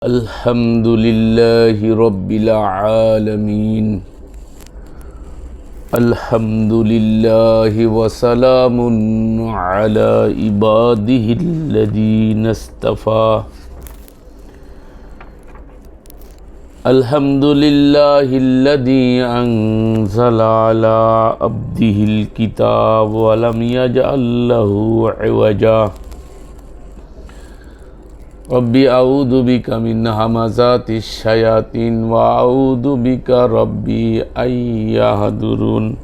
الحمد لله رب العالمين. الحمد لله وسلام على عباده الذين اصطفى. الحمد لله الذي أنزل على عبده الكتاب ولم يجعل له عوجا. ربي أعوذ بك من همزات الشياطين وأعوذ بك ربي أن يهدرون.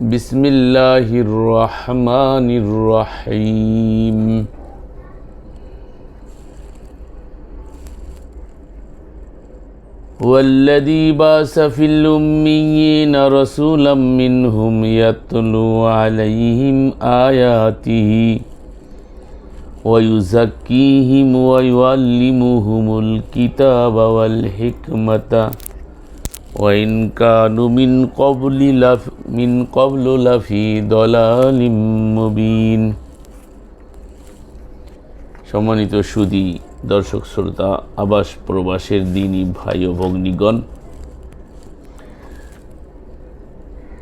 بسم الله الرحمن الرحيم. والذي باس في الأميين رسولا منهم يتلو عليهم آياته. ويزكيهم ويعلمهم الكتاب والحكمة وإن كانوا من قبل لف من قبل لفي ضلال مبين সম্মানিত সুদী দর্শক শ্রোতা আবাস প্রবাসের দিনী ভাই ও ভগ্নীগণ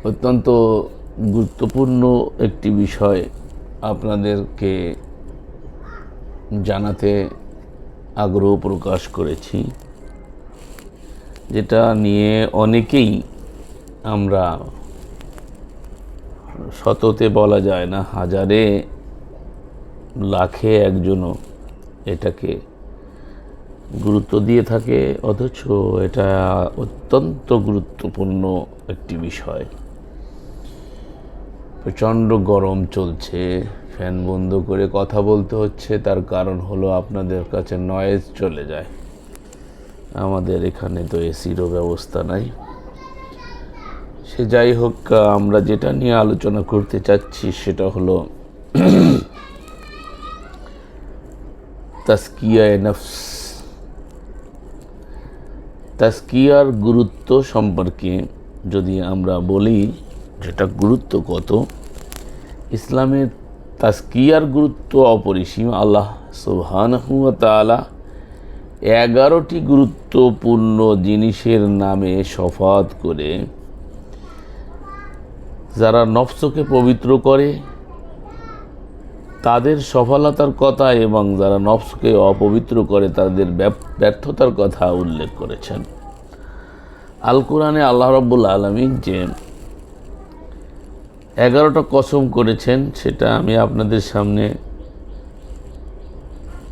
অত্যন্ত গুরুত্বপূর্ণ একটি বিষয় আপনাদেরকে জানাতে আগ্রহ প্রকাশ করেছি, যেটা নিয়ে অনেকেই আমরা শততে বলা যায় না, হাজারে লাখে একজনও এটাকে গুরুত্ব দিয়ে থাকে, অথচ এটা অত্যন্ত গুরুত্বপূর্ণ একটি বিষয়। প্রচণ্ড গরম চলছে ফ্যান বন্ধ করে কথা বলতে হচ্ছে, তার কারণ হলো আপনাদের কাছে নয়েজ চলে যায়। আমাদের এখানে তো এসিরও ব্যবস্থা নাই। সে যাই হোক, আমরা যেটা নিয়ে আলোচনা করতে চাচ্ছি সেটা হলো তাস্কিয়া নফস। তাস্কিয়ার গুরুত্ব সম্পর্কে যদি আমরা বলি, যেটা গুরুত্ব কত? ইসলামের তাস্কিয়ার গুরুত্ব অপরিসীম। আল্লাহ সুবহানহুয়া এগারোটি গুরুত্বপূর্ণ জিনিসের নামে শফাত করে, যারা নফসকে পবিত্র করে, তাদের সফলতার কথা এবং যারা নফসকে অপবিত্র করে, তাদের ব্যর্থতার কথা উল্লেখ করেছেন। আল কোরআনে আল্লাহ রব্বুল আলমিন যে এগারোটা কসম করেছেন, সেটা আমি আপনাদের সামনে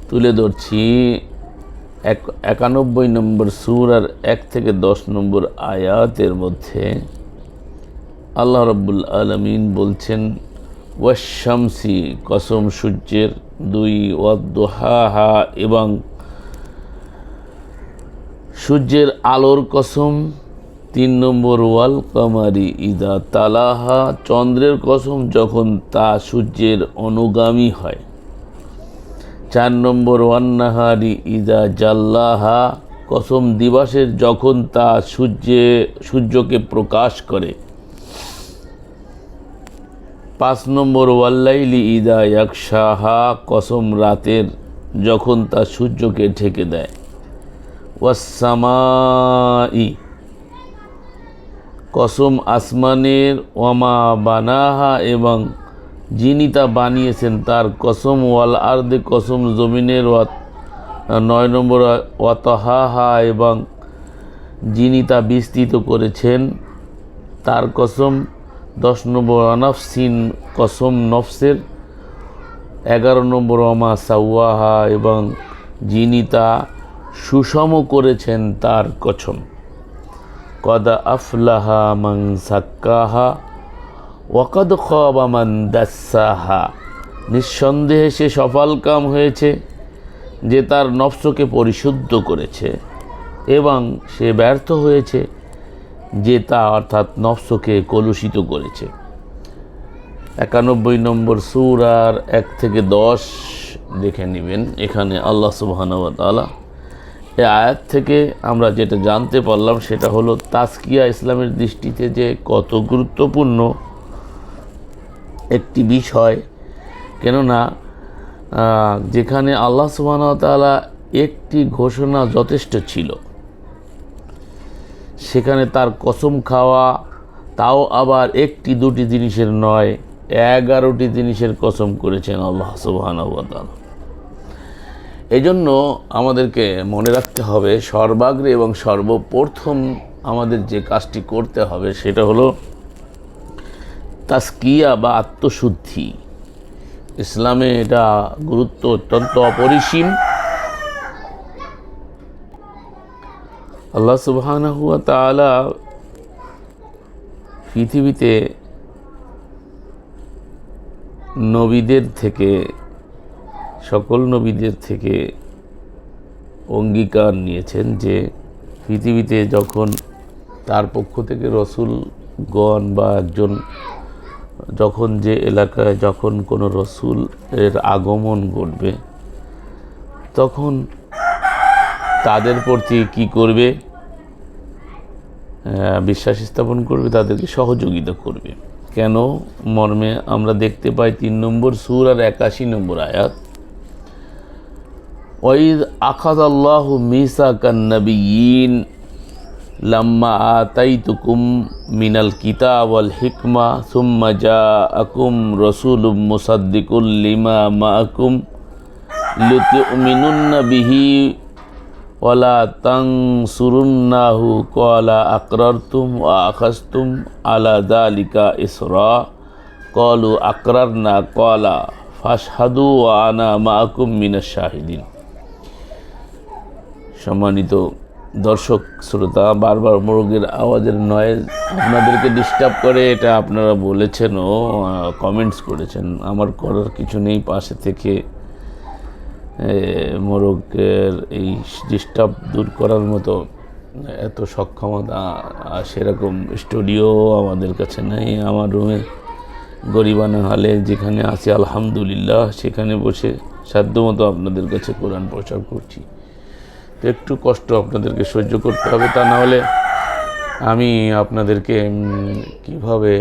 তুলে ধরছি। এক, একানব্বই নম্বর সুর আর এক থেকে দশ নম্বর আয়াতের মধ্যে আল্লাহ রব্বুল আলমিন বলছেন ওয়াশামসি কসম সূর্যের দুই ওয়াদ্দোহা হা এবং সূর্যের আলোর কসম তিন নম্বর ওয়াল কামারি ইদা তালাহা, চন্দ্রের কসম যখন তা সূর্যের অনুগামী হয়। চার নম্বর ওয়ান্নাহারি ইদা জাল্লাহা, কসম দিবসের যখন তা সূর্যে, সূর্যকে প্রকাশ করে। পাঁচ নম্বর ওয়াল্লাইলি ইদা ইয়াকশাহা, কসম রাতের যখন তা সূর্যকে ঢেকে দেয়। ওয়াসামাই কসম আসমানের ওয়ামা বানাহা এবং যিনি তা বানিয়েছেন তার কসম ওয়াল আর্দে কসম জমিনের নয় নম্বর ওয়াতহাহা এবং যিনি তা বিস্তৃত করেছেন তার কসম দশ নম্বর অনফসিন কসম নফসের, এগারো নম্বর অমা সাউয়াহা এবং যিনি তা সুষম করেছেন তার কছম কদা আফলাহা মাং সাক্কাহা ওয়াকদ খাবামান দাসাহা নিঃসন্দেহে সে সফলকাম হয়েছে যে তার নফসকে পরিশুদ্ধ করেছে এবং সে ব্যর্থ হয়েছে যে তা অর্থাৎ নফসকে কলুষিত করেছে। একানব্বই নম্বর সুর আর এক থেকে দশ দেখে নেবেন। এখানে আল্লাহ সুবাহানুয়াতালা এই আয়াত থেকে আমরা যেটা জানতে পারলাম সেটা হলো তাস্কিয়া ইসলামের দৃষ্টিতে যে কত গুরুত্বপূর্ণ একটি বিষয়। কেননা যেখানে আল্লাহ সুবাহতালা একটি ঘোষণা যথেষ্ট ছিল। সেখানে তার কসম খাওয়া, তাও আবার একটি দুটি জিনিসের নয়, এগারোটি জিনিসের কসম করেছেন আল্লাহ সুবাহানুয়াতাল এই জন্য আমাদেরকে মনে রাখতে হবে, সর্বাগ্রে এবং সর্বপ্রথম আমাদের যে কাজটি করতে হবে সেটা হলো তাস্কিয়া বা আত্মশুদ্ধি। ইসলামে এটা গুরুত্ব অত্যন্ত অপরিসীম। আল্লাহ সুবহানাহুয়া তাআলা পৃথিবীতে নবীদের থেকে সকল নবীদের থেকে অঙ্গীকার নিয়েছেন যে পৃথিবীতে যখন তার পক্ষ থেকে রসুলগণ বা একজন, যখন যে এলাকায় যখন কোনো রসুল এর আগমন ঘটবে, তখন তাদের প্রতি কি করবে? বিশ্বাস স্থাপন করবে, তাদেরকে সহযোগিতা করবে। কেন? মর্মে আমরা দেখতে পাই তিন নম্বর সুর আর একাশি নম্বর আয়াত। ওয়াইদ আখাদ আল্লাহ মিসা কান্নবীন লাম্মা আতাইতুকুম মিনাল কিতাব ওয়াল হিকমা সুম্মা জাআকুম রাসূলুম মুসাদ্দিকুল লিমা মাআকুম লিতুমিনুন্না বিহি ওয়ালা তানসুরুন্নাহু ক্বালা আকরারতুম ওয়া আখাযতুম আলা যালিকা ইসরা ক্বালু আকরারনা ক্বালা ফাশহাদু আনা মাআকুম মিনাশ শাহিদিন সম্মানিত দর্শক, শ্রোতা, বারবার মোরগের আওয়াজের নয়েজ আপনাদেরকে ডিস্টার্ব করে, এটা আপনারা বলেছেন ও কমেন্টস করেছেন। আমার করার কিছু নেই, পাশে থেকে মোরগের এই ডিস্টার্ব দূর করার মতো এত সক্ষমতা সেরকম স্টুডিও আমাদের কাছে নেই। আমার রুমে গরিবানা হালে যেখানে আছি, আলহামদুলিল্লাহ, সেখানে বসে সাধ্যমতো আপনাদের কাছে কোরআন প্রচার করছি। তো একটু কষ্ট আপনাদেরকে সহ্য করতে হবে, তা না হলে আমি আপনাদেরকে কীভাবে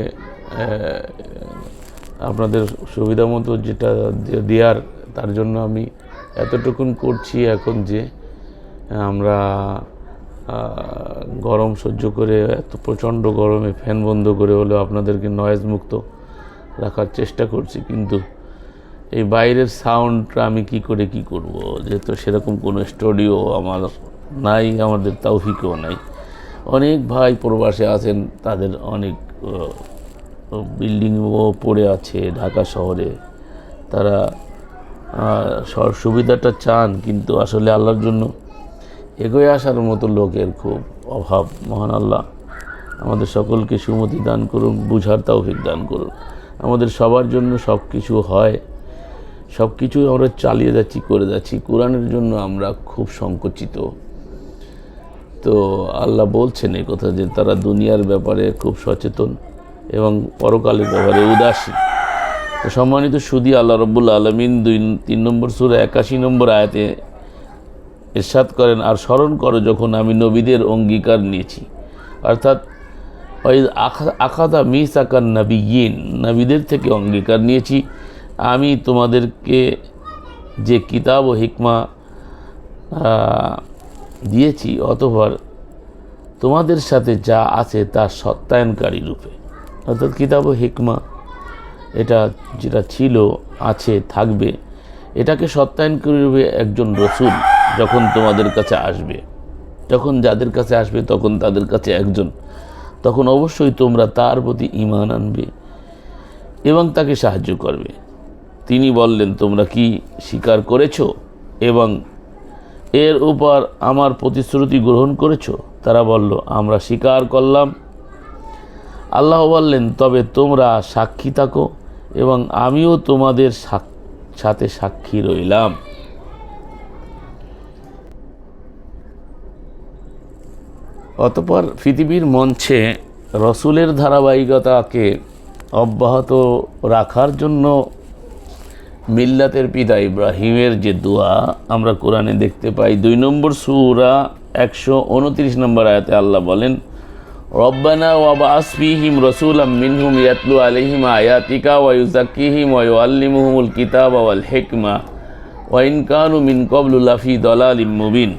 আপনাদের সুবিধা মতো যেটা দেওয়ার তার জন্য আমি এতটুকুন করছি এখন যে, আমরা গরম সহ্য করে, এত প্রচণ্ড গরমে ফ্যান বন্ধ করে হলেও আপনাদেরকে নয়েজ মুক্ত রাখার চেষ্টা করছি, কিন্তু এই বাইরের সাউন্ডটা আমি কি করে কি করব? যেহেতু সেরকম কোনো স্টুডিও আমার নাই, আমাদের তৌফিকও নাই। অনেক ভাই প্রবাসে আছেন, তাদের অনেক বিল্ডিংও পড়ে আছে ঢাকা শহরে। তারা সব সুবিধাটা চান, কিন্তু আসলে আল্লাহর জন্য এগোয়ে আসার মতো লোকের খুব অভাব। মহান আল্লাহ আমাদের সকলকে সুমতি দান করুন, বুঝার তৌফিক দান করুন। আমাদের সবার জন্য সব কিছু হয়। সব কিছু আমরা চালিয়ে যাচ্ছি, করে যাচ্ছি। কোরআনের জন্য আমরা খুব সংকুচিত। তো আল্লাহ বলছেন এই কথা যে তারা দুনিয়ার ব্যাপারে খুব সচেতন এবং পরকালের ব্যাপারে উদাসীন তো সম্মানিত সুদি আল্লাহ রব্বুল আলমিন দুই, তিন নম্বর সুরে একাশি নম্বর আয়াতে ইরশাদ করেন, আর স্মরণ করো যখন আমি নবীদের অঙ্গীকার নিয়েছি। অর্থাৎ আখাদা মিস আকার নবীন নবীদের থেকে অঙ্গীকার নিয়েছি। আমি তোমাদেরকে যে কিতাব ও হিকমা দিয়েছি, অতঃপর তোমাদের সাথে যা আছে তা সত্যায়নকারী রূপে। অর্থাৎ কিতাব ও হিকমা, এটা যেটা ছিল, আছে, থাকবে, এটাকে সত্যায়নকারী রূপে একজন রসুল যখন তোমাদের কাছে আসবে, যখন যাদের কাছে আসবে তখন তাদের কাছে একজন, তখন অবশ্যই তোমরা তার প্রতি ঈমান আনবে এবং তাকে সাহায্য করবে। তিনি বললেন, তোমরা কি স্বীকার করেছ এবং এর উপর আমার প্রতিশ্রুতি গ্রহণ করেছ? তারা বলল, আমরা স্বীকার করলাম। আল্লাহ বললেন, তবে তোমরা সাক্ষী থাকো এবং আমিও তোমাদের সাথে সাক্ষী রইলাম। অতপর পৃথিবীর মঞ্চে রসুলের ধারাবাহিকতাকে অব্যাহত রাখার জন্য মিল্লাতের পিতা ইব্রাহিমের যে দোয়া আমরা কোরআনে দেখতে পাই, দুই নম্বর সুরা একশো উনত্রিশ নম্বর আয়াতে আল্লাহ বলেন, রব্বানা ওয়াবা আসফিহিম রসুলাম মিনহুম ইয়াতলু আলহিম আয়াতিকা ওয়াইজাকিহিম ওয়ু আল্লি ইউআল্লিমুহুমুল কিতাব ওয়াল হেকমা ওয়াইন কানু মিন কবলুল্লাফি দলাল মুবিন।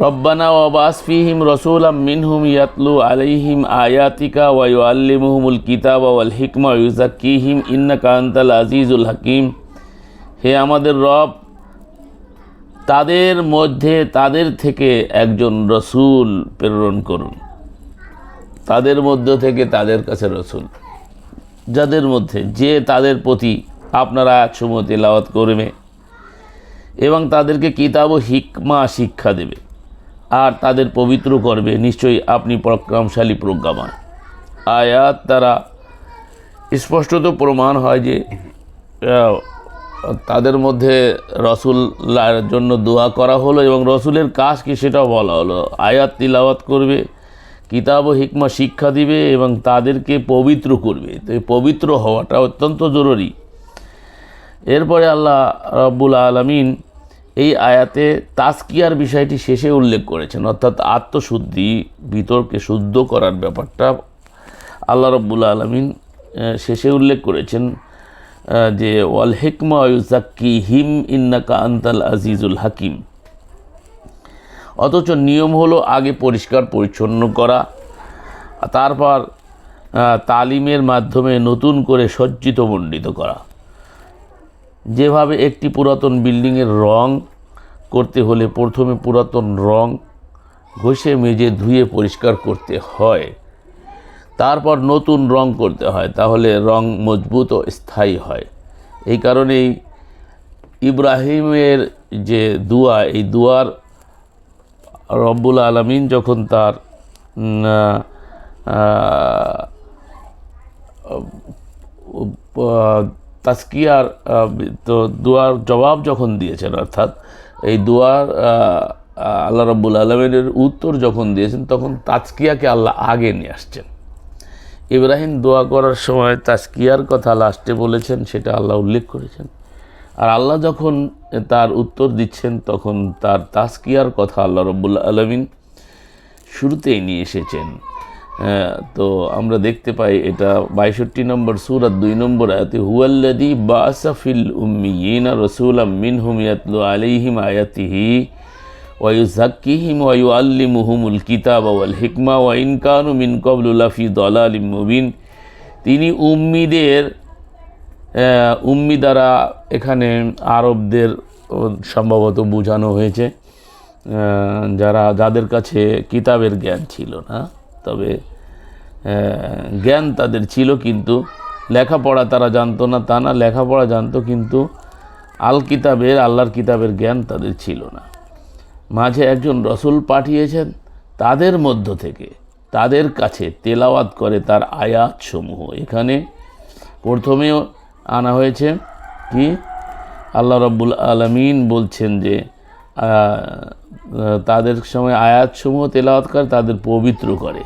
রব্বানা ওয়াবাস ফিহিম রসুলাম মিনহুম ইয়াতলু আলাইহিম আয়াতিকা ওয়া ইউআল্লিমুহুমুল কিতাবা ওয়াল হিকমা ওয়া ইউযাক্কিহিম ইন্নাকা আনতাল আজিজুল হাকিম। হে আমাদের রব, তাদের মধ্যে তাদের থেকে একজন রসুল প্রেরণ করুন। তাদের মধ্য থেকে তাদের কাছে রসুল। যাদের মধ্যে যে তাদের প্রতি আপনারা একসময় তেলাওয়াত করবে এবং তাদেরকে কিতাব ও হিকমা শিক্ষা দেবে। আর তাদের পবিত্র করবে। নিশ্চয়ই আপনি পরাক্রমশালী প্রজ্ঞামান আয়াত তারা স্পষ্টত প্রমাণ হয় যে তাদের মধ্যে রসুল্লার জন্য দোয়া করা হলো এবং রসুলের কাজ কি সেটাও বলা হলো। আয়াত তিলাওয়াত করবে, কিতাব ও হিকমা শিক্ষা দিবে এবং তাদেরকে পবিত্র করবে। তো এই পবিত্র হওয়াটা অত্যন্ত জরুরি। এরপরে আল্লাহ রব্বুল আলমিন এই আয়াতে তাস্কিয়ার বিষয়টি শেষে উল্লেখ করেছেন, অর্থাৎ আত্মশুদ্ধি, বিতর্কে শুদ্ধ করার ব্যাপারটা আল্লাহ রব্বুল আলমিন শেষে উল্লেখ করেছেন যে, ওয়াল হেকমা ইউজাক্কি হিম ইন্নাকা আন্তাল আজিজুল হাকিম। অথচ নিয়ম হলো আগে পরিষ্কার, পরিচ্ছন্ন করা তারপর তালিমের মাধ্যমে নতুন করে সজ্জিত, মণ্ডিত করা। যেভাবে একটি পুরাতন বিল্ডিংয়ের রং করতে হলে প্রথমে পুরাতন রং ঘষে মেজে ধুয়ে পরিষ্কার করতে হয়। তারপর নতুন রং করতে হয়, তাহলে রং মজবুত ও স্থায়ী হয়। এই কারণেই ইব্রাহিমের যে দুয়া, এই দুয়ার রব্বুল আলমিন যখন তার তাস্কিয়ার তো দুয়ার জবাব যখন দিয়েছেন, অর্থাৎ এই দুয়ার আল্লাহ রব্বুল আলমিনের উত্তর যখন দিয়েছেন, তখন তাস্কিয়াকে আল্লাহ আগে নিয়ে আসছেন। ইব্রাহিম দোয়া করার সময় তাস্কিয়ার কথা লাস্টে বলেছেন, সেটা আল্লাহ উল্লেখ করেছেন। আর আল্লাহ যখন তার উত্তর দিচ্ছেন, তখন তার তাস্কিয়ার কথা আল্লাহ রব্বুল আলমিন শুরুতেই নিয়ে এসেছেন। তো আমরা দেখতে পাই এটা বাইষট্টি নম্বর সুরাত দুই নম্বর আয়াতে হুয়াল্লাদি বাসাফিল উম্মিয়িনা রসুলাম মিনহুম ইয়াতলু আলিহিম আয়াতিহি ওয়ুজাক্কিহিম ওয়ু আল্লিমুহুমুল কিতাব ওয়াল হিকমা ওয়া ইনকানু মিন কবলুল্লাফি দলালিম মুবিন। তিনি উম্মিদের উম্মি দ্বারা এখানে আরবদের সম্ভবত বোঝানো হয়েছে যারা, যাদের কাছে কিতাবের জ্ঞান ছিল না। তবে জ্ঞান তাদের ছিল কিন্তু লেখাপড়া তারা জানতো না, তা না, লেখাপড়া জানতো কিন্তু আল কিতাবের, আল্লাহর কিতাবের জ্ঞান তাদের ছিল না। মাঝে একজন রসুল পাঠিয়েছেন তাদের মধ্য থেকে, তাদের কাছে তেলাওয়াত করে তার আয়াত সমূহ এখানে প্রথমেও আনা হয়েছে কি? আল্লাহ রব্বুল আলমিন বলছেন যে তাদের সময় আয়াতসমূহ তেলাওয়াত করে, তাদের পবিত্র করে।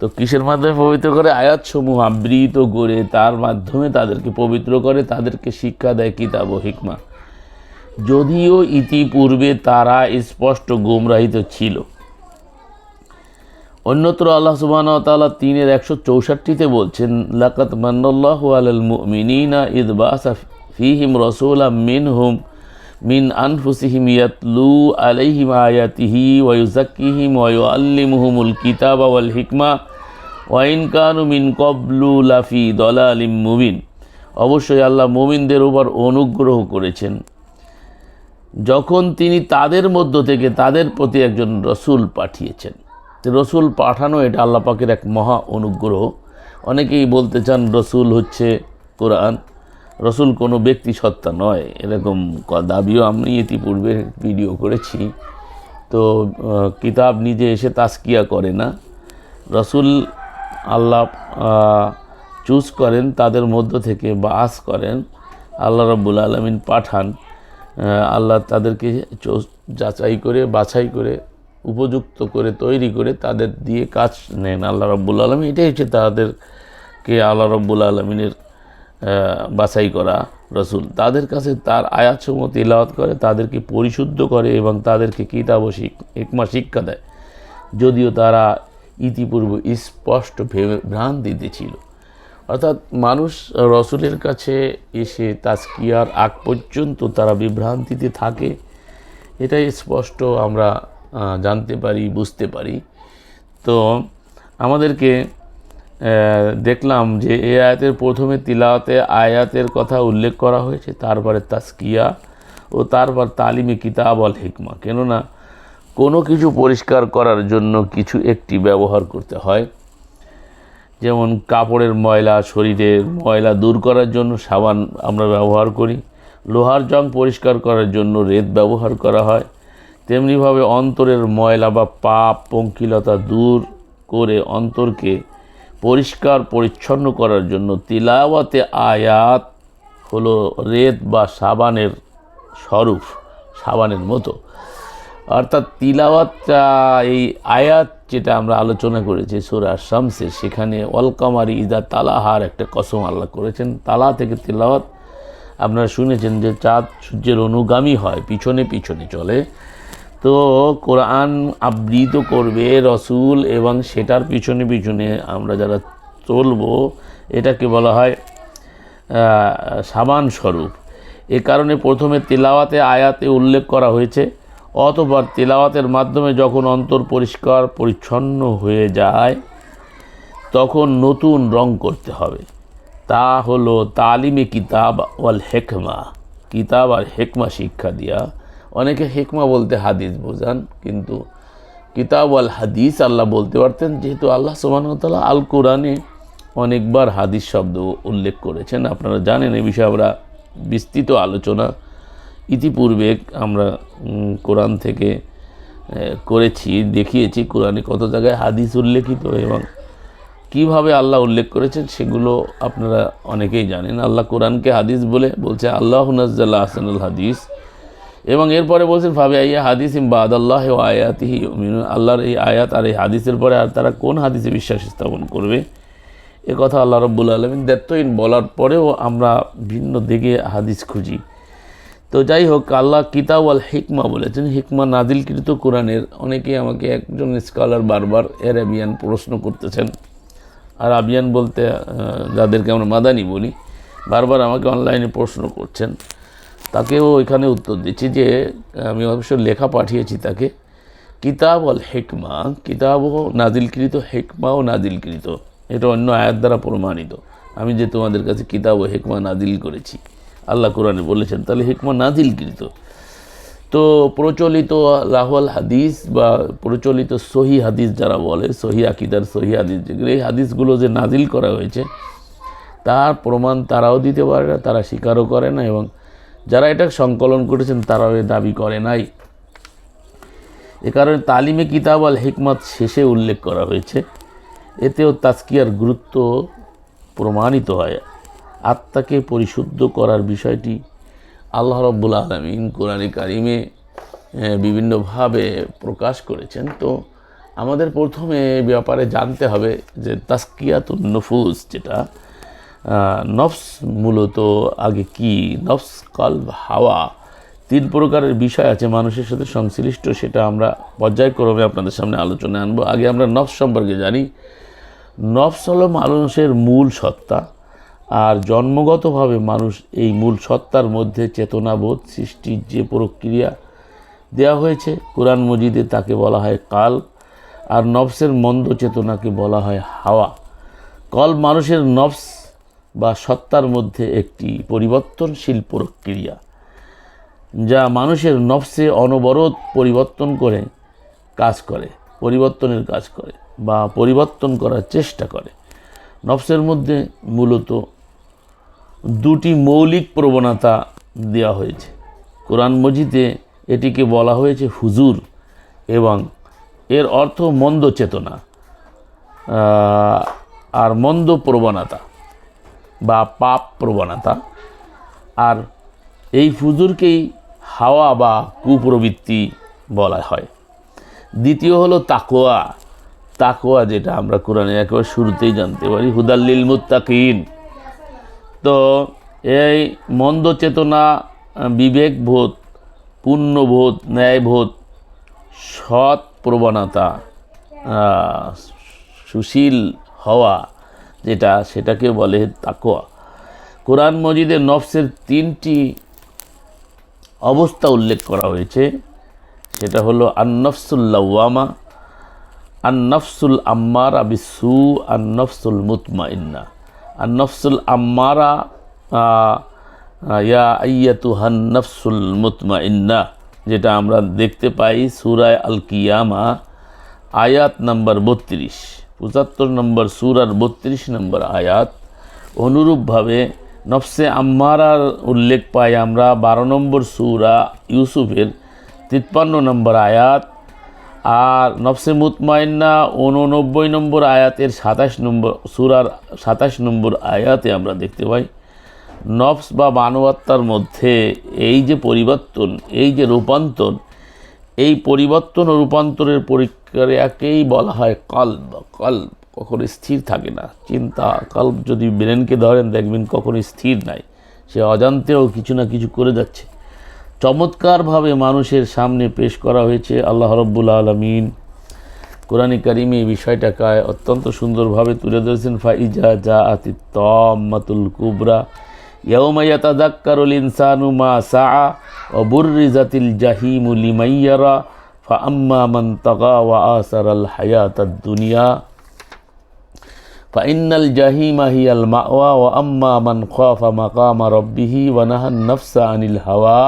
তো কিসের মাধ্যমে পবিত্র করে? আয়াতসমূহ আবৃত করে, তার মাধ্যমে তাদেরকে পবিত্র করে, তাদেরকে শিক্ষা দেয় কিতাব ও হিকমা। যদিও ইতিপূর্বে তারা স্পষ্ট গোমরাহিত ছিল। অন্যত্র আল্লাহ সুবাহ তাআলা তিনের একশো চৌষট্টিতে বলছেন লাকাত মান্নাল্লাহ আলাল মুমিনিনা ইদ বাসা ফিহিম রসুলা মিনহুম মিন আনফুসিহিম ইয়াতলু আলাইহিম আয়াতিহি ওয়া ইউযাক্কিহিম ওয়া ইউআল্লিমুহুমুল কিতাবা ওয়াল হিকমা ওয়া ইন কানু মিন ক্বাবলু লাফি দলালিম মুবিন। অবশ্যই আল্লাহ মুমিনদের উপর অনুগ্রহ করেছেন। যখন তিনি তাদের মধ্য থেকে তাদের প্রতি একজন রসুল পাঠিয়েছেন রসুল পাঠানো এটা আল্লাহ পাকের এক মহা অনুগ্রহ। অনেকেই বলতে চান রসুল হচ্ছে কোরআন। রসুল কোনো ব্যক্তি সত্তা নয়। এরকম দাবিও আমি ইতিপূর্বে ভিডিও করেছি। তো কিতাব নিজে এসে তাস্কিয়া করে না। রসুল আল্লাহ চুজ করেন, তাদের মধ্য থেকে বা বাস করেন। আল্লাহ রব্বুল আলমিন পাঠান। আল্লাহ তাদেরকে যাচাই করে, বাছাই করে, উপযুক্ত করে, তৈরি করে তাদের দিয়ে কাজ নেন আল্লাহ রব্বুল আলমী এটাই হচ্ছে তাদেরকে আল্লাহ রব্বুল আলমিনের বাছাই করা রসুল। তাদের কাছে তার আয়াতসমূহ তিলাওয়াত করে, তাদেরকে পরিশুদ্ধ করে এবং তাদেরকে কিতাব হিকমা, শিক্ষা দেয়। যদিও তারা ইতিপূর্বে স্পষ্ট ভ্রান্তিতে ছিল। অর্থাৎ মানুষ রসুলের কাছে এসে তাস্কিয়ার আগ পর্যন্ত তারা বিভ্রান্তিতে থাকে, এটাই স্পষ্ট আমরা জানতে পারি, বুঝতে পারি। তো আমাদেরকে দেখলাম যে এ আয়াতের প্রথমে তিলাওয়াতে আয়াতের কথা উল্লেখ করা হয়েছে, তারপরে তাস্কিয়া ও তারপর তালিমে কিতাব আল হিকমা। কেননা কোনো কিছু পরিষ্কার করার জন্য কিছু একটি ব্যবহার করতে হয়। যেমন কাপড়ের ময়লা, শরীরের ময়লা দূর করার জন্য সাবান আমরা ব্যবহার করি। লোহার জং পরিষ্কার করার জন্য রেত ব্যবহার করা হয়। তেমনিভাবে অন্তরের ময়লা বা পাপ, পঙ্কিলতা দূর করে অন্তরকে পরিষ্কার, পরিচ্ছন্ন করার জন্য তিলাওয়াতে আয়াত হলো রেত বা সাবানের স্বরূপ, সাবানের মতো। অর্থাৎ তিলাওয়াতটা, এই আয়াত যেটা আমরা আলোচনা করেছি সুরা শামসে, সেখানে অলকামারি ইদা তালাহার একটা কসম আল্লাহ করেছেন। তালা থেকে তিলাওয়াত, আপনারা শুনেছেন যে চাঁদ সূর্যের অনুগামী হয়, পিছনে পিছনে চলে। তো কোরআন আবৃত করবে রসুল এবং সেটার পিছনে পিছনে আমরা যারা চলবো, এটাকে বলা হয় সাবান স্বরূপ। এ কারণে প্রথমে তেলাওয়াতে আয়াতে উল্লেখ করা হয়েছে, অতপর তেলাওয়াতের মাধ্যমে যখন অন্তর পরিষ্কার, পরিচ্ছন্ন হয়ে যায়, তখন নতুন রং করতে হবে। তা হলো তালিমে কিতাব ওয়াল হেকমা। কিতাব আর হেকমা শিক্ষা দিয়া অনেকে হেকমা বলতে হাদিস বোঝান, কিন্তু কিতাব আল হাদিস আল্লাহ বলতে পারতেন, যেহেতু আল্লাহ সুবাহতাল্লাহ আল কোরআনে অনেকবার হাদিস শব্দ উল্লেখ করেছেন। আপনারা জানেন এই বিষয়ে আমরা বিস্তৃত আলোচনা ইতিপূর্বে আমরা কোরআন থেকে করেছি, দেখিয়েছি কোরআনে কত জায়গায় হাদিস উল্লেখিত এবং কীভাবে আল্লাহ উল্লেখ করেছেন সেগুলো আপনারা অনেকেই জানেন। আল্লাহ কোরআনকে হাদিস বলে বলছে, আল্লাহ নাজ্জাল্লাহ আহসানুল হাদিস। এবং এরপরে বলছেন ভাবে আইয়া হাদিস ইম বাদ আল্লাহ আয়াতিহি আল্লাহর এই আয়াত আর এই হাদিসের পরে আর তারা কোন হাদিসে বিশ্বাস স্থাপন করবে? এ কথা আল্লাহ রব্বুল আলমিন দায়িত্বহীন বলার পরেও আমরা ভিন্ন দিকে হাদিস খুঁজি। তো যাই হোক, আল্লাহ কিতাব আল হিকমা বলেছেন। হিকমা নাদিলকৃত কোরআনের অনেকেই আমাকে একজন স্কলার বারবার এর অ্যারাবিয়ান প্রশ্ন করতেছেন। আর আবিয়ান বলতে যাদেরকে আমরা মাদানি বলি, বারবার আমাকে অনলাইনে প্রশ্ন করছেন। তাকেও এখানে উত্তর দিচ্ছি যে, আমি অবশ্য লেখা পাঠিয়েছি তাকে, কিতাব আল হেকমা কিতাব কিতাবও নাদিলকৃত ও নাদিলকৃত এটা অন্য আয়াত দ্বারা প্রমাণিত। আমি যে তোমাদের কাছে কিতাব ও হেকমা নাদিল করেছি, আল্লাহ কোরআনে বলেছেন, তাহলে হেকমা নাদিলকৃত তো প্রচলিত লাহওয়াল হাদিস বা প্রচলিত সহি হাদিস যারা বলে, সহি আকিদার সহি হাদিস যেগুলো, এই হাদিসগুলো যে নাজিল করা হয়েছে, তার প্রমাণ তারাও দিতে পারে না, তারা স্বীকারও করে না এবং যারা এটা সংকলন করেছেন তারাও এ দাবি করে নাই। এ কারণে তালিমে কিতাব আল হিকমত শেষে উল্লেখ করা হয়েছে। এতেও তাস্কিয়ার গুরুত্ব প্রমাণিত হয়। আত্মাকে পরিশুদ্ধ করার বিষয়টি আল্লাহ রব্বুল আলমিন কোরআনে কারিমে বিভিন্নভাবে প্রকাশ করেছেন। তো আমাদের প্রথমে ব্যাপারে জানতে হবে যে তাস্কিয়াতুন নফুস যেটা নফস মূলত আগে কি? নফস, কলব, হাওয়া তিন প্রকারের বিষয় আছে মানুষের সাথে সংশ্লিষ্ট, সেটা আমরা পর্যায়ক্রমে আপনাদের সামনে আলোচনায় আনব। আগে আমরা নফস সম্পর্কে জানি। নফস হলো মানুষের মূল সত্তা, আর জন্মগতভাবে মানুষ এই মূল সত্তার মধ্যে চেতনাবোধ সৃষ্টির যে প্রক্রিয়া দেওয়া হয়েছে, কোরআন মজিদে তাকে বলা হয় কাল, আর নফসের মন্দ চেতনাকে বলা হয় হাওয়া। কল মানুষের নফস বা সত্তার মধ্যে একটি পরিবর্তনশীল প্রক্রিয়া, যা মানুষের নফসে অনবরত পরিবর্তন করে কাজ করে, পরিবর্তনের কাজ করে বা পরিবর্তন করার চেষ্টা করে। নফসের মধ্যে মূলত দুটি মৌলিক প্রবণতা দেওয়া হয়েছে। কোরআন মজিদে এটিকে বলা হয়েছে হুজুর এবং এর অর্থ মন্দ চেতনা আর মন্দ প্রবণতা। বা পাপ প্রবণতা। আর এই ফুজুরকেই হাওয়া বা কুপ্রবৃত্তি বলা হয়। দ্বিতীয় হলো তাকোয়া তাকোয়া যেটা আমরা কোরআনে একেবারে শুরুতেই জানতে পারি হুদাল্লিল মুত্তাকিন। তো এই মন্দ চেতনা বিবেকবোধ পুণ্যবোধ, ন্যায়বোধ, সৎ প্রবণতা সুশীল হওয়া যেটা সেটাকে বলে তাকোয়া কোরআন মজিদের নফসের তিনটি অবস্থা উল্লেখ করা হয়েছে। সেটা হলো আন্নফসুল্লাওয়ামা আন্নফসুল আম্মারা বিসু, আন্নফসুল মুতমাইন্না। আন্নফসুল আম্মারা ইয়া আইয়াতু হান্নফসুল মুতমাইন্না, যেটা আমরা দেখতে পাই সুরায় আল কিয়ামা আয়াত নাম্বার বত্রিশ। পঁচাত্তর নম্বর সুরার বত্রিশ নম্বর আয়াত, অনুরূপভাবে নফসে আম্মারার উল্লেখ পাই আমরা, বারো নম্বর সুরা ইউসুফের তিপ্পান্ন নম্বর আয়াত, আর নফসে মুতমাইন্না উননব্বই নম্বর আয়াতের সাতাশ নম্বর, সুরার সাতাশ নম্বর আয়াতে আমরা দেখতে পাই, নফস বা মানবাত্মার মধ্যে এই যে পরিবর্তন, এই যে রূপান্তর এই পরিবর্তন ও রূপান্তরের প্রক্রিয়াকেই বলা হয় কল্ব কল্ব কখনো স্থির থাকে না। চিন্তা, কল্প যদি ব্রেনকে ধরেন, দেখবেন কখনো স্থির নাই। সে অজান্তেও কিছু না কিছু করে যাচ্ছে। চমৎকারভাবে মানুষের সামনে পেশ করা হয়েছে আল্লাহ রব্বুল আলমিন। কোরআনী কারিমে এই বিষয়টাকে অত্যন্ত সুন্দরভাবে তুলে ধরেছেন, ফাইজা জা আতি তমাতুল কুবরা। ইয়াউমাইয়াতা দাক্কারুল ইনসানু মা সা ও বুর্রিজাতিল জাহিমু লিমাইয়ারা ফা আম্মা মান তাগা ওয়া আসার আল হায়াত দুনিয়া فإن الجحيم هي المأوى وأما من خاف مقام ربه ونهى النفس عن الهوى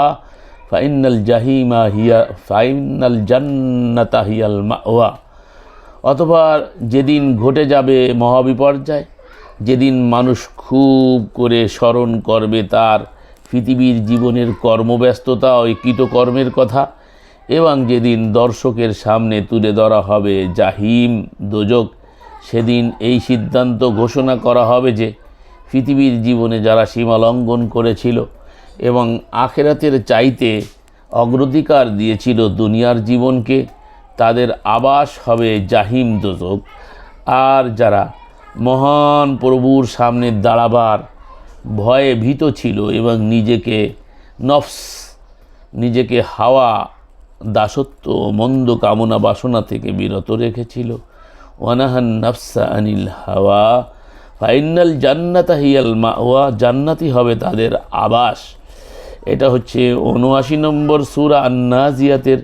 فإن الجحيم هي فإن الجنة هي المأوى অথবা যেদিন ঘটে যাবে মহাবিপর্যয় যেদিন মানুষ খুব করে স্মরণ করবে তার পৃথিবীর জীবনের কর্মব্যস্ততা ওই কৃতকর্মের কথা, এবং যেদিন দর্শকের সামনে তুলে ধরা হবে জাহিম দোজক, সেদিন এই সিদ্ধান্ত ঘোষণা করা হবে যে পৃথিবীর জীবনে যারা সীমা লঙ্ঘন করেছিল এবং আখেরাতের চাইতে অগ্রাধিকার দিয়েছিল দুনিয়ার জীবনকে, তাদের আবাস হবে জাহিম দোজক। আর যারা মহান প্রভুর সামনে দাঁড়াবার ভয়ে ভীত ছিল এবং নিজেকে নফস, নিজেকে হাওয়া, দাসত্ব, মন্দ কামনা বাসনা থেকে বিরত রেখেছিল। ওয়ানাহান নফসা আনিল হাওয়া ফাইনাল জান্নাতা হিয়াল মাওয়া, জান্নাতি হবে তাদের আবাস। এটা হচ্ছে উনআশি নম্বর সুরা আন্নাজিয়াতের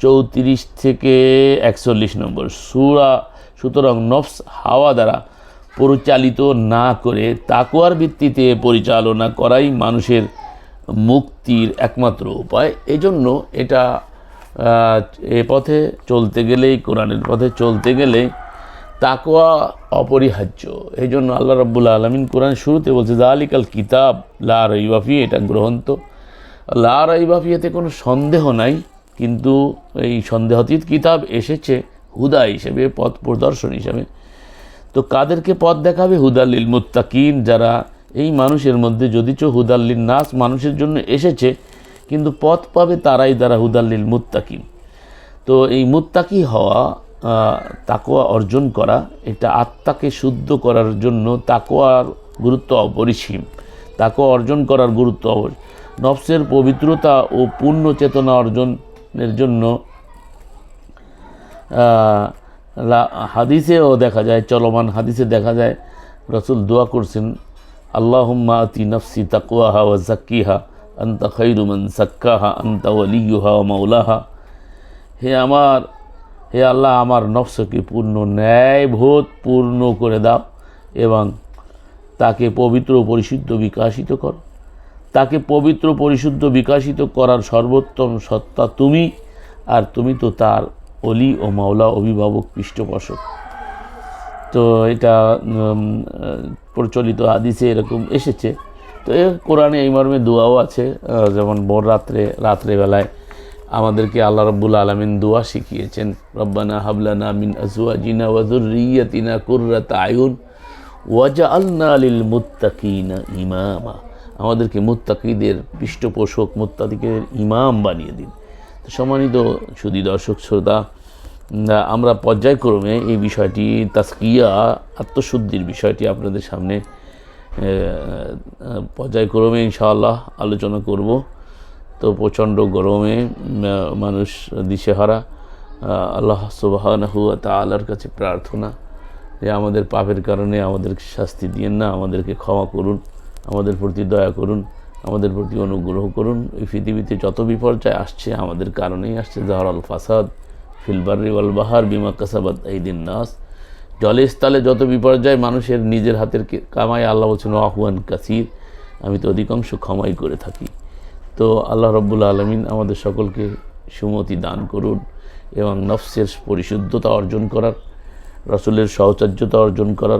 চৌত্রিশ থেকে একচল্লিশ নম্বর সুরা। সুতরাং নফস, হাওয়া দ্বারা পরিচালিত না করে তাকুয়ার ভিত্তিতে পরিচালনা করাই মানুষের মুক্তির একমাত্র উপায়। এজন্য এটা এ পথে চলতে গেলেই, কোরআনের পথে চলতে গেলে তাকোয়া অপরিহার্য। এই জন্য আল্লাহ রব্বুল আলমিন কোরআন শুরুতে বলছে দা জালিকাল কিতাব লা রইবাফি এটা গ্রহন্ত লা রইবাফি এতে কোনো সন্দেহ নাই, কিন্তু এই সন্দেহাতীত কিতাব এসেছে হুদা হিসেবে, পথ প্রদর্শন হিসেবে। তো কাদেরকে পথ দেখাবে? হুদাল্লিল মুত্তাকিন, যারা এই মানুষের মধ্যে যদি চো হুদাল্লিল নাস মানুষের জন্য এসেছে, কিন্তু পথ পাবে তারাই দ্বারা হুদাল্লিল মুত্তাকিন। তো এই মুত্তাকি হওয়া তাকোয়া অর্জন করা, এটা আত্মাকে শুদ্ধ করার জন্য তাকোয়ার গুরুত্ব অপরিসীম। তাকোয়া অর্জন করার গুরুত্ব অপরিসীম নফসের পবিত্রতা ও পূর্ণ চেতনা অর্জনের জন্য হাদিসেও দেখা যায়, চলমান হাদিসে দেখা যায়, রসুল দোয়া করছেন, আল্লাহুম্মা আতি নফসি তাকুয়াহা ও জাক্কিহা আন্তা খৈরুমান সাক্কাহা আন্তা ওয়ালিয়ুহা ওয়া মাউলাহা হে আমার, হে আল্লাহ, আমার নফসকে পূর্ণ ন্যায়বোধ পূর্ণ করে দাও এবং তাকে পবিত্র পরিশুদ্ধ বিকাশিত করো। তাকে পবিত্র পরিশুদ্ধ বিকাশিত করার সর্বোত্তম সত্তা তুমি, আর তুমি তো তার অলি ও মাওলা অভিভাবক পৃষ্ঠপোষক। তো এটা প্রচলিত আদিসে এরকম এসেছে। তো এ কোরআনে এই মর্মে দোয়াও আছে যেমন ভোর রাত্রে রাত্রেবেলায় আমাদেরকে আল্লাহ রব্বুল আলমিন দোয়া শিখিয়েছেন, রব্বানা হাবলানা মিন আজুয়া জিনা ওয়াজুর ওয়াজুরিয়াতিনা কুররাত আয়ুন ওয়াজআলনা লিল মুত্তাকিনা ইমামা। আমাদেরকে মুত্তাকিদের পৃষ্ঠপোষক, মুত্তাকিদের ইমাম বানিয়ে দিন। সম্মানিত সুদী দর্শক, শ্রোতা আমরা পর্যায়ক্রমে এই বিষয়টি তাস্কিয়া আত্মশুদ্ধির বিষয়টি আপনাদের সামনে পর্যায়ক্রমে ইনশাআল্লাহ আলোচনা করব। তো প্রচণ্ড গরমে মানুষ দিশেহারা আল্লাহ সুবাহানহু তালার কাছে প্রার্থনা যে আমাদের পাপের কারণে আমাদেরকে শাস্তি দিয়েন না, আমাদেরকে ক্ষমা করুন, আমাদের প্রতি দয়া করুন। আমাদের প্রতি অনুগ্রহ করুন। এই পৃথিবীতে যত বিপর্যয় আসছে, আমাদের কারণেই আসছে জাহরাল ফাসাদ ফিলবারি ওয়াল বাহার, বিমা কাসাবাদ এই দিন নাস। জলে স্থলে যত বিপর্যয়, মানুষের নিজের হাতের কে- কামাই, আল্লাহ বলছেন আহ্বান কাসির আমি তো অধিকাংশ ক্ষমাই করে থাকি। তো আল্লাহ রব্বুল আলমিন আমাদের সকলকে সুমতি দান করুন এবং নফসের পরিশুদ্ধতা অর্জন করার, রসুলের সহচর্যতা অর্জন করার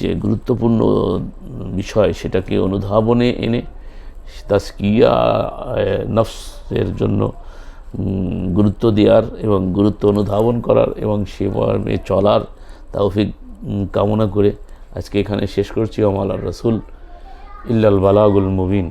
যে গুরুত্বপূর্ণ বিষয় সেটাকে অনুধাবনে এনে তাস্কিয়া নফসের জন্য গুরুত্ব দেওয়ার এবং গুরুত্ব অনুধাবন করার এবং সে মর্মে চলার তাওফিক কামনা করে আজকে এখানে শেষ করছি। আমাল রসুল ইল্লাল বালাগুল মুবিন।